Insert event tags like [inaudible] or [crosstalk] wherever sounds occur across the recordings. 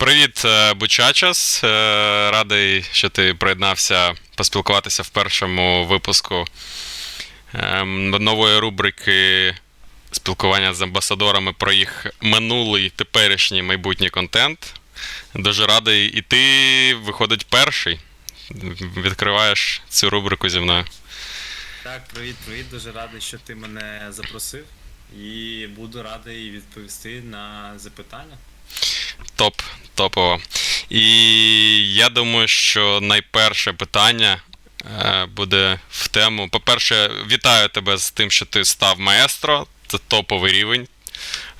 Привіт, е, Бучачас. Е, Радий, що ти приєднався поспілкуватися в першому випуску ем, нової рубрики спілкування з амбасадорами про їх минулий, теперішній майбутній контент. Дуже радий. І ти виходить перший. Відкриваєш цю рубрику зі мною. Так, привіт, привіт. Дуже радий, що ти мене запросив. І буду радий відповісти на запитання. Топ, топово. І я думаю, що найперше питання е, буде в тему. По-перше, вітаю тебе з тим, що ти став маестро. Це топовий рівень.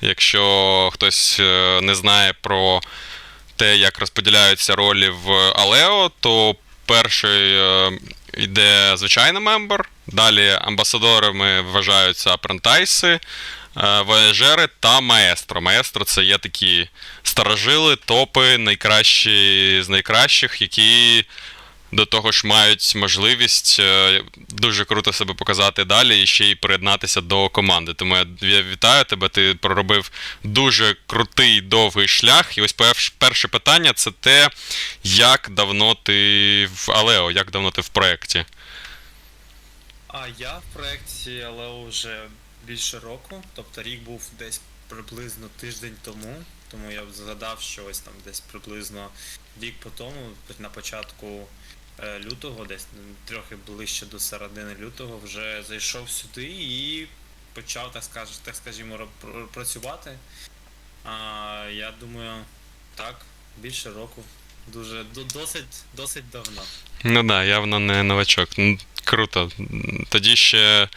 Якщо хтось е, не знає про те, як розподіляються ролі в Алео, то перший е, йде звичайний мембер, далі амбасадорами вважаються апрентайси, вояжери та маестро. Маестро це є такі старожили, топи, найкращі з найкращих, які до того ж мають можливість е, дуже круто себе показати далі і ще й приєднатися до команди. Тому я вітаю тебе. Ти проробив дуже крутий довгий шлях. І ось перше питання це те, як давно ти в Алео, як давно ти в проєкті. А я в проєкті але вже більше року, тобто рік був десь приблизно тиждень тому. Тому я згадав, що ось там десь приблизно рік по тому, на початку е, лютого, десь трохи ближче до середини лютого, вже зайшов сюди і почав, так скаж, так скажімо, працювати. А, я думаю, так, більше року. Дуже досить, досить давно. Ну так, да, явно не новачок. Круто. Тоді ще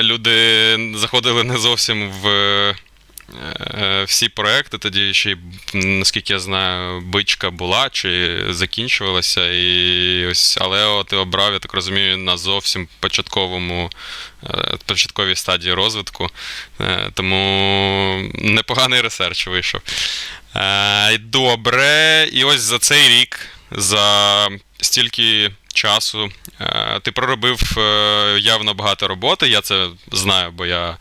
люди заходили не зовсім в е, всі проекти. Тоді ще, наскільки я знаю, бичка була чи закінчувалася. І ось Алео ти обрав, я так розумію, на зовсім початковому, е, початковій стадії розвитку. Е, Тому непоганий ресерч вийшов. Е, Добре, і ось за цей рік, за стільки часу, е, ти проробив е, явно багато роботи. Я це знаю, бо я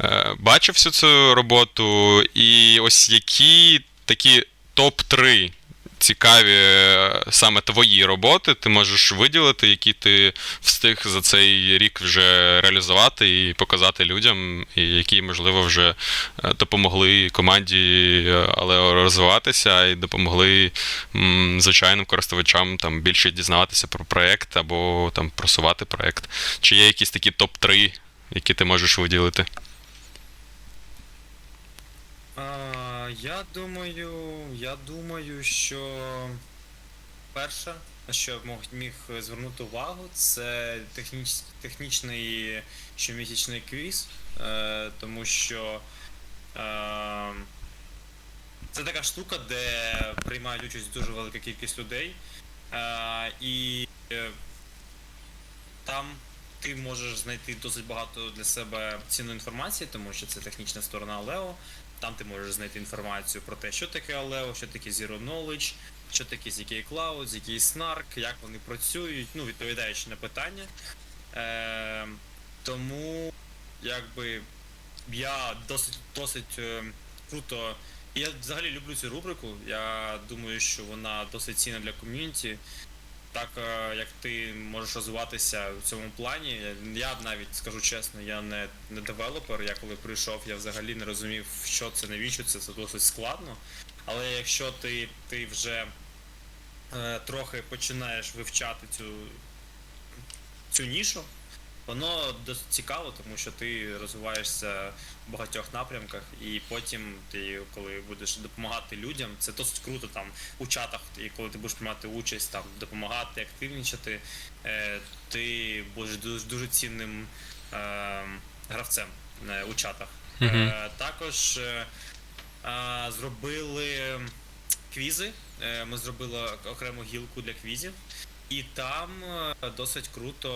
е, бачив всю цю роботу. І ось які такі топ-3 цікаві е, саме твої роботи ти можеш виділити, які ти встиг за цей рік вже реалізувати і показати людям, і які, можливо, вже е, допомогли команді, е, але розвиватися, і допомогли звичайним користувачам там більше дізнаватися про проект або там просувати проект. Чи є якісь такі топ-3, які ти можеш виділити? А, я думаю, я думаю, що перше, на що я міг звернути увагу, це техніч, технічний щомісячний квіз, е, тому що е, це така штука, де приймають участь дуже велика кількість людей. Е, і е, там ти можеш знайти досить багато для себе цінної інформації, тому що це технічна сторона Алео. Там ти можеш знайти інформацію про те, що таке Aleo, що таке Zero Knowledge, що таке ZK Cloud, ZK Snark, як вони працюють, ну, відповідаючи на питання. Е, тому, якби я досить досить е, круто. Я взагалі люблю цю рубрику. Я думаю, що вона досить цінна для ком'юніті. Так е, як ти можеш розвиватися в цьому плані. Я- навіть скажу чесно, я не, не девелопер. Я коли прийшов, я взагалі не розумів, що це навіщо це, це досить складно. Але якщо ти, ти вже е, трохи починаєш вивчати цю, цю нішу, воно досить цікаво, тому що ти розвиваєшся в багатьох напрямках, і потім ти, коли будеш допомагати людям, це досить круто там у чатах, і коли ти будеш приймати участь, там допомагати, активнічати, е, ти будеш дуже, дуже цінним е, гравцем е, у чатах. Мгм. Е, також е, е, зробили квізи. Ми зробили окрему гілку для квізів. І там е, досить круто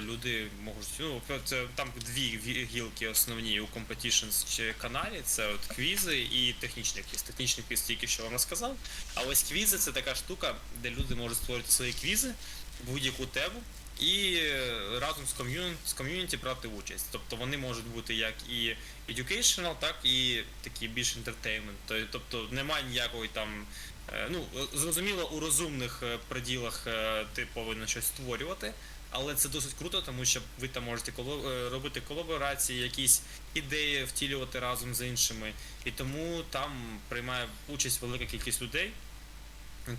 люди можуть. Ну, це там дві гілки основні у Competitions каналі. Це от квізи і технічний квіз. Технічний квіз тільки що вам розказав. А ось квізи це така штука, де люди можуть створити свої квізи, будь-яку тему. і е, разом з ком'юніті, з ком'юніті брати участь. Тобто вони можуть бути як і educational, так і такі більш entertainment. То- Тобто немає ніякої там. Е, Ну, зрозуміло, у розумних е, приділах е, ти повинен щось створювати, але це досить круто, тому що ви там можете робити колаборації, якісь ідеї втілювати разом з іншими. І тому там приймає участь велика кількість людей.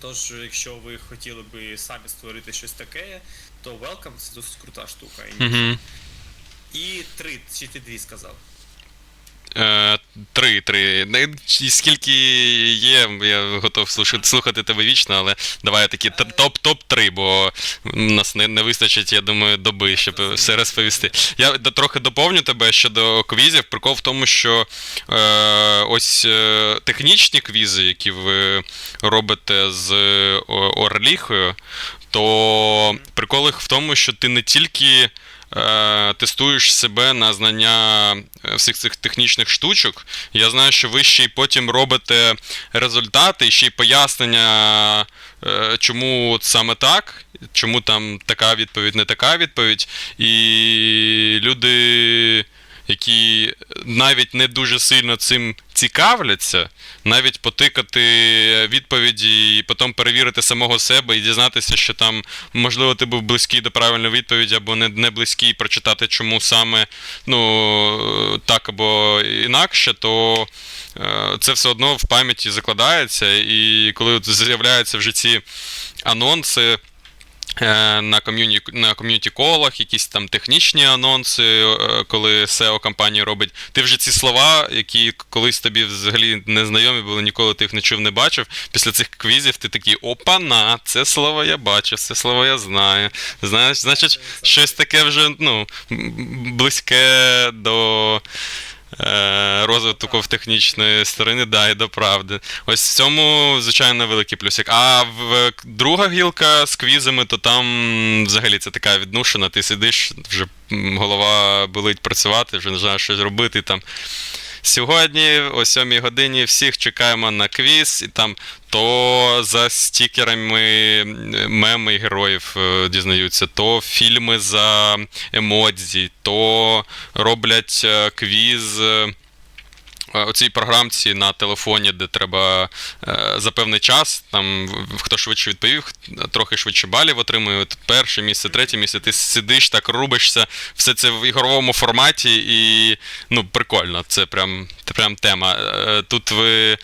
Тож, якщо ви хотіли би самі створити щось таке, то welcome, це досить крута штука. І, Угу. і три, чи ти дві сказав? Е, три, три. Скільки є, я готов слухати, тебе вічно, але давай такі топ топ 3 бо нас не, не вистачить, я думаю, доби, щоб все розповісти. Я трохи доповню тебе щодо квізів. Прикол в тому, що е, ось е, технічні квізи, які ви робите з Орліхою, то прикол їх в тому, що ти не тільки е, тестуєш себе на знання е, всіх цих технічних штучок. Я знаю, що ви ще й потім робите результати, ще й пояснення, е, чому саме так, чому там така відповідь, не така відповідь. І люди, які навіть не дуже сильно цим цікавляться, навіть потикати відповіді і потім перевірити самого себе і дізнатися, що там, можливо, ти був близький до правильної відповіді або не, не близький, прочитати, чому саме ну, так або інакше, то е, це все одно в пам'яті закладається. І коли з'являються вже ці анонси. Е, На ком'юніті, на ком'юніті колах, якісь там технічні анонси, е, коли SEO компанія робить. Ти вже ці слова, які колись тобі взагалі не знайомі були, ніколи ти їх не чув, не бачив. Після цих квізів ти такий опана, це слово я бачу, це слово я знаю. Знаєш, значить, щось таке вже ну, близьке до. Е, Розвитку в технічної сторони, да, і до правди. Ось в цьому, звичайно, великий плюсик. А в друга гілка з квізами, то там взагалі це така віднушена, ти сидиш, вже голова болить працювати, вже не знаєш щось робити там. Сьогодні, о 7 годині, всіх чекаємо на квіз, і там то за стікерами меми героїв е, дізнаються, то фільми за емодзі, то роблять е, квіз. Е, у цій програмці на телефоні, де треба е, за певний час, там хто швидше відповів, трохи швидше балів отримує. От перше місце, третє місце. Ти сидиш, так рубишся, все це в ігровому форматі, і ну, прикольно. Це прям, прям тема. Е, Тут ви е,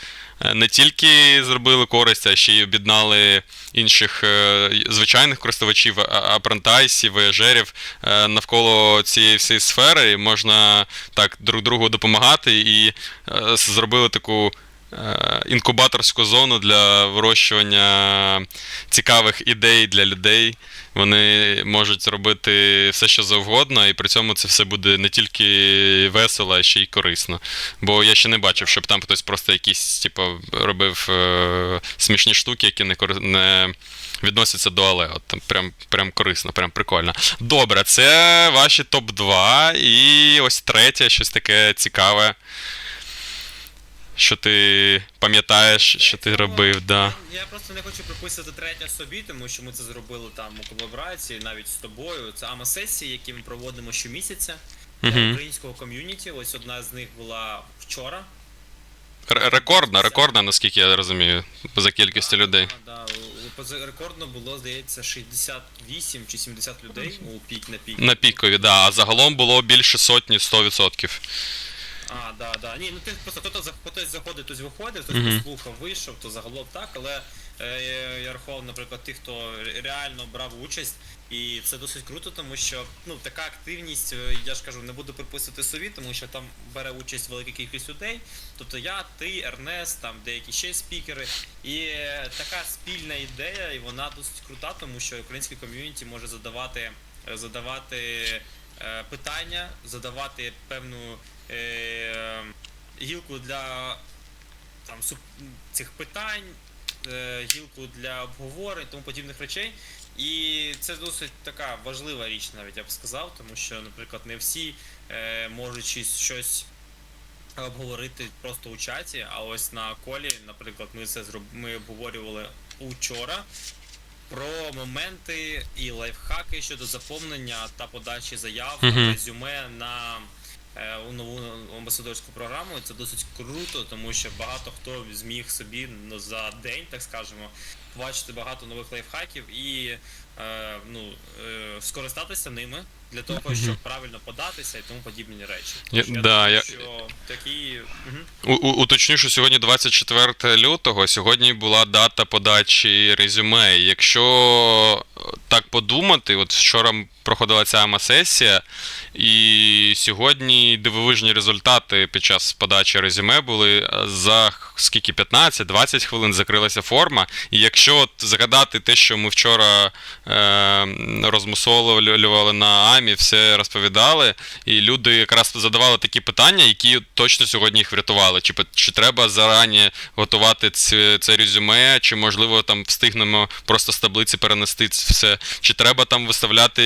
не тільки зробили користь, а ще й об'єднали інших е, звичайних користувачів, апрентайсів, вояжерів е, навколо цієї всієї сфери. Можна так друг другу допомагати і е, зробили таку. Е, Інкубаторську зону для вирощування цікавих ідей для людей. Вони можуть робити все, що завгодно, і при цьому це все буде не тільки весело, а ще й корисно. Бо я ще не бачив, щоб там хтось просто якісь, типу, робив е, смішні штуки, які не, кори- не відносяться до але. От, там прям, прям корисно, прям прикольно. Добре, це ваші топ-2. І ось третє, щось таке цікаве. Що ти пам'ятаєш, що ти робив, да. Я, просто не хочу приписувати третє собі, тому що ми це зробили там у колаборації, навіть з тобою. Це АМА-сесії, які ми проводимо щомісяця для Мгм. українського ком'юніті. Ось одна з них була вчора. Р- Рекордна, рекордна, наскільки я розумію, за кількістю людей. Да, да. У- поза- Рекордно було, здається, 68 чи 70 людей у пік на пік. На пікові, да. А загалом було більше сотні 100%. А, да, да. Ні, ну ти просто хтось, хтось заходить, хтось виходить, хтось Мгм. послухав, вийшов, то загалом так, але е, я рахував, наприклад, тих, хто реально брав участь, і це досить круто, тому що ну така активність, е, я ж кажу, не буду приписувати собі, тому що там бере участь велика кількість людей. Тобто я, ти, Ернест, там деякі ще спікери. І е, така спільна ідея, і вона досить крута, тому що українське ком'юніті може задавати, е, задавати питання, задавати певну е, гілку для там, цих питань, е, гілку для обговорень, тому подібних речей. І це досить така важлива річ, навіть я б сказав, тому що, наприклад, не всі е, можуть щось обговорити просто у чаті, а ось на колі, наприклад, ми це зроб... ми обговорювали учора. Про моменти і лайфхаки щодо заповнення та подачі заяв Мгм. резюме на е, у нову амбасадорську програму. Це досить круто, тому що багато хто зміг собі ну, за день, так скажемо, побачити багато нових лайфхаків і е, ну, е, скористатися ними для того, щоб правильно податися і тому подібні речі. Я- Тому що да, думаю, я- що такі. Мгм. У- у- Уточню, що сьогодні 24 лютого, сьогодні була дата подачі резюме. Якщо е, так подумати, от вчора проходила ця АМА-сесія, і сьогодні дивовижні результати під час подачі резюме були е, за скільки 15-20 хвилин закрилася форма. І якщо от згадати те, що ми вчора е, розмусолювали на АМІ, все розповідали, і люди якраз задавали такі питання, які точно сьогодні їх врятували. Чи, чи треба зарані готувати ці, це резюме, чи можливо там встигнемо просто з таблиці перенести ц- все, чи треба там виставляти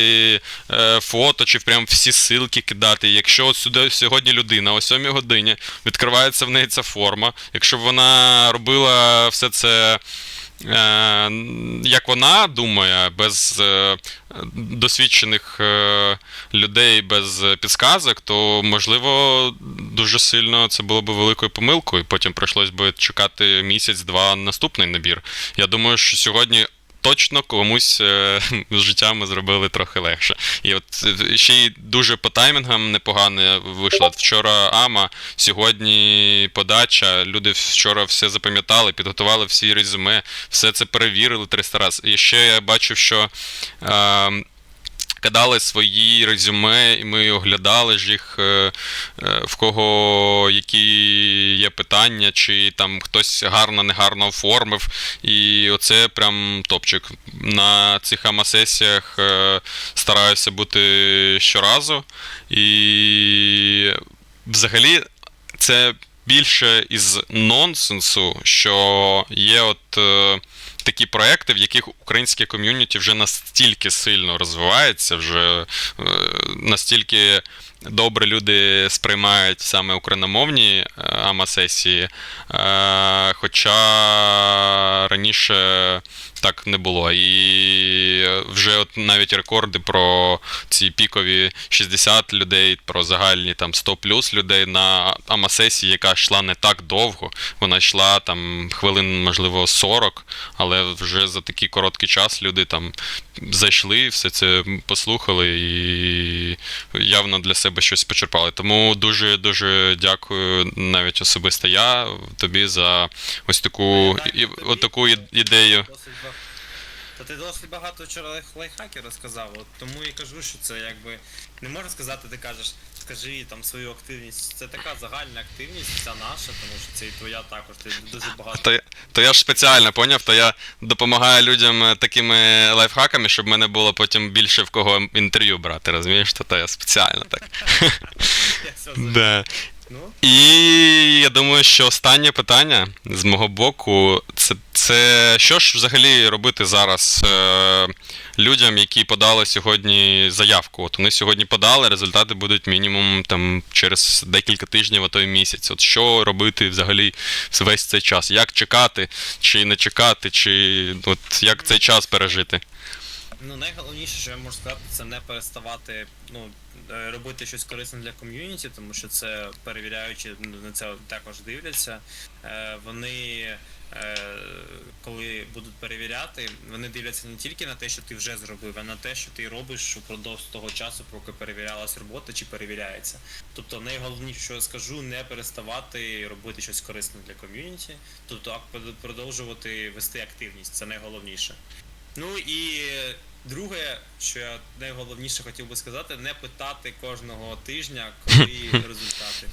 е, фото, чи прям всі ссылки кидати. Якщо от сюди сьогодні людина о 7 годині відкривається в неї ця форма, якщо вона робила все це. Е, як вона думає, без е, досвідчених е, людей, без підсказок, то можливо дуже сильно це було б великою помилкою. Потім прийшлось би чекати місяць-два наступний набір. Я думаю, що сьогодні. Точно комусь е, з життя ми зробили трохи легше. І от е, ще й дуже по таймінгам непогано вийшло. Вчора Ама, сьогодні подача. Люди вчора все запам'ятали, підготували всі резюме, все це перевірили 300 разів. І ще я бачив, що. Е, Кидали свої резюме, і ми оглядали ж їх, е, е, в кого які є питання, чи там хтось гарно, негарно оформив. І оце прям топчик. На цих АМА-сесіях е, стараюся бути щоразу. І взагалі це більше із нонсенсу, що є от. Такі проекти, в яких українське ком'юніті вже настільки сильно розвивається, вже е, настільки добре люди сприймають саме україномовні е, АМА-сесії, е, хоча раніше так не було. І вже от навіть рекорди про ці пікові 60 людей, про загальні там 100 плюс людей на АМА-сесії, яка йшла не так довго. Вона йшла там хвилин, можливо, 40, але вже за такий короткий час люди там зайшли, все це послухали і явно для себе щось почерпали. Тому дуже дуже дякую навіть особисто я тобі за ось таку, і, тобі. от таку ідею. Та ти досить багато вчора лайфхаків розказав, от тому і кажу, що це якби не можна сказати, ти кажеш, скажи там свою активність. Це така загальна активність, ця наша, тому що це і твоя також. Ти дуже багато. То, я- то я ж спеціально поняв, то я допомагаю людям е, такими лайфхаками, щоб в мене було потім більше в кого інтерв'ю брати, розумієш? То, то я спеціально так. [laughs] Я все [laughs] Да. Ну, І я думаю, що останнє питання з мого боку, це, це що ж взагалі робити зараз е, людям, які подали сьогодні заявку? От вони сьогодні подали, результати будуть мінімум там через декілька тижнів, а то й місяць. От що робити взагалі весь цей час? Як чекати, чи не чекати, чи от як цей час пережити? Ну, найголовніше, що я можу сказати, це не переставати ну, е, робити щось корисне для ком'юніті, тому що це перевіряючи, ну, на це також дивляться. Е, Вони, коли будуть перевіряти, вони дивляться не тільки на те, що ти вже зробив, а на те, що ти робиш упродовж того часу, поки перевірялась робота чи перевіряється. Тобто найголовніше, що я скажу, не переставати робити щось корисне для ком'юніті, тобто продовжувати вести активність, це найголовніше. Ну і друге, що я найголовніше хотів би сказати, не питати кожного тижня, коли [laughs] результати.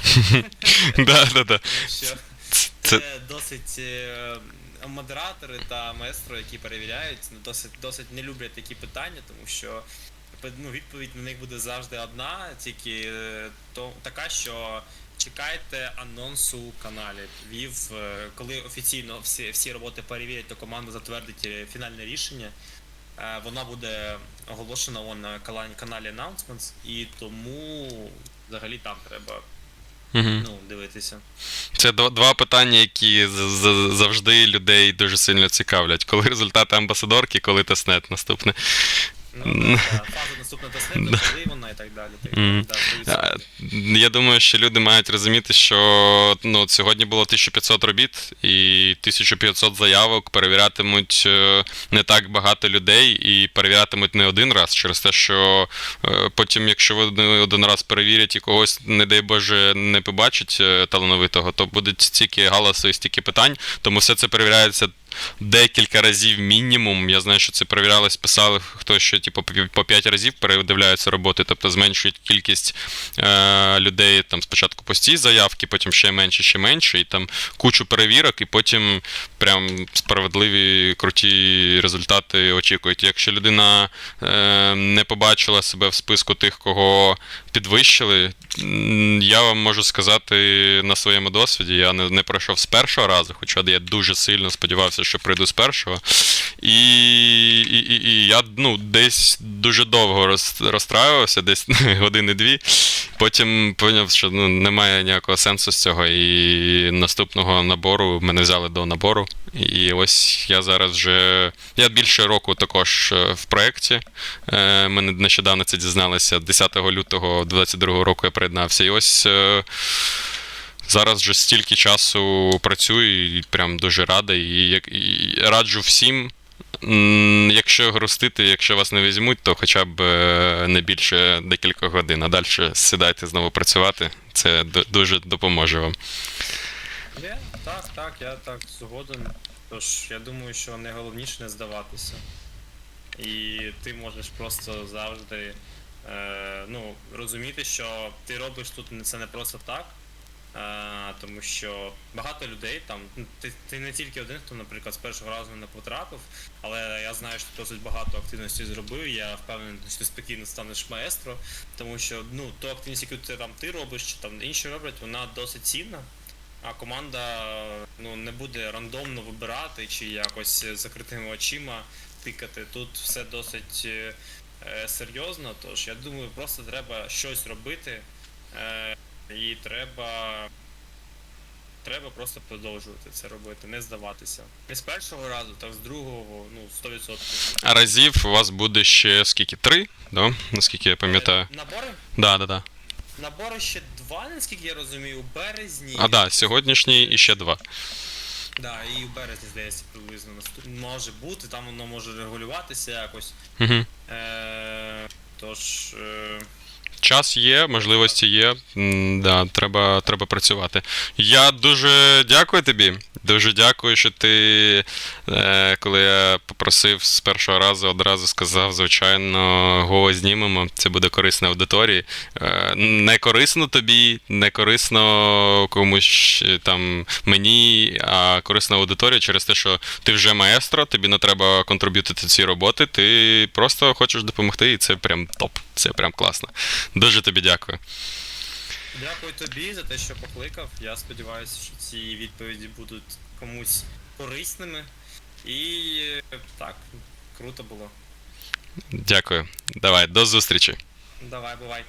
Це- досить е, модератори та маестро, які перевіряють, ну, досить досить не люблять такі питання, тому що ну, відповідь на них буде завжди одна, тільки е, то така, що. Чекайте анонсу в каналі. Вів, е, коли офіційно всі, всі роботи перевірять, то команда затвердить фінальне рішення. Вона буде оголошена на каналі Announcements, і тому взагалі там треба Угу. ну, дивитися. Це два, питання, які завжди людей дуже сильно цікавлять. Коли результати амбасадорки, коли тестнет наступне. Ну, да, да, фаза наступна досліду, коли вона і так далі. Так, Мгм. да, А, 100%. Я думаю, що люди мають розуміти, що ну, сьогодні було 1500 робіт і 1500 заявок перевірятимуть е, не так багато людей і перевірятимуть не один раз через те, що е, потім, якщо вони один раз перевірять і когось, не дай Боже, не побачать е, талановитого, то буде стільки галасу і стільки питань, тому все це перевіряється. Декілька разів мінімум. Я знаю, що це перевірялось, писали хто що типу, по пі- 5 разів передивляються роботи, тобто зменшують кількість е, людей там спочатку пусті заявки, потім ще менше, ще менше, і там кучу перевірок, і потім прям справедливі круті результати очікують. Якщо людина е, не побачила себе в списку тих, кого підвищили, я вам можу сказати на своєму досвіді, я не, не пройшов з першого разу, хоча я дуже сильно сподівався, що прийду з першого. І, і, і, і я ну, десь дуже довго роз, розстраювався, десь [laughs] години-дві. Потім поняв, що ну, немає ніякого сенсу з цього. І наступного набору мене взяли до набору. І ось я зараз вже. Я більше року також е, в проєкті. Е, Ми нещодавно це дізналися. 10 лютого 2022 року я приєднався. І ось. Зараз вже стільки часу працюю і прям дуже радий. І, як- і раджу всім, якщо грустити, якщо вас не візьмуть, то хоча б е, не більше декілька годин, а далі сідайте знову працювати. Це дуже допоможе вам. Так, так, я так згоден. Тож я думаю, що найголовніше не здаватися. І ти можеш просто завжди е, ну, розуміти, що ти робиш тут це не просто так. Тому що багато людей там, ну, ти, ти не тільки один, хто, наприклад, з першого разу не потрапив, але я знаю, що ти досить багато активності зробив. Я впевнений, що ти спокійно станеш маестро, тому що ну, ту активність, яку ти там ти робиш, чи там інші роблять, вона досить цінна. А команда ну, не буде рандомно вибирати чи якось закритими очима тикати. Тут все досить е, е, серйозно. Тож я думаю, просто треба щось робити. Е, і треба. Треба просто продовжувати це робити, не здаватися. Не з першого разу, так з другого, ну, 100%. А разів у вас буде ще скільки? Три? Да? Наскільки я пам'ятаю. Е, Набори? Да, да, да. Набори ще два, наскільки я розумію, у березні. А да, сьогоднішній і ще два. Да, і в березні, здається, приблизно наступ... може бути, там воно може регулюватися якось. Угу. Е, тож. Е, Час є, можливості є. Да, треба, треба працювати. Я дуже дякую тобі. Дуже дякую, що ти, е, коли я попросив з першого разу, одразу сказав, звичайно, го знімемо. Це буде корисно аудиторії. Е, не корисно тобі, не корисно комусь е, там мені, а корисно аудиторії через те, що ти вже маестро, тобі не треба контриб'ютити ці роботи, ти просто хочеш допомогти, і це прям топ. Це прям класно. Дуже тобі дякую. дякую тобі за те, що покликав. Я сподіваюся, що ці відповіді будуть комусь корисними. І е, так, круто було. Дякую. Давай, до зустрічі. Давай, бувай.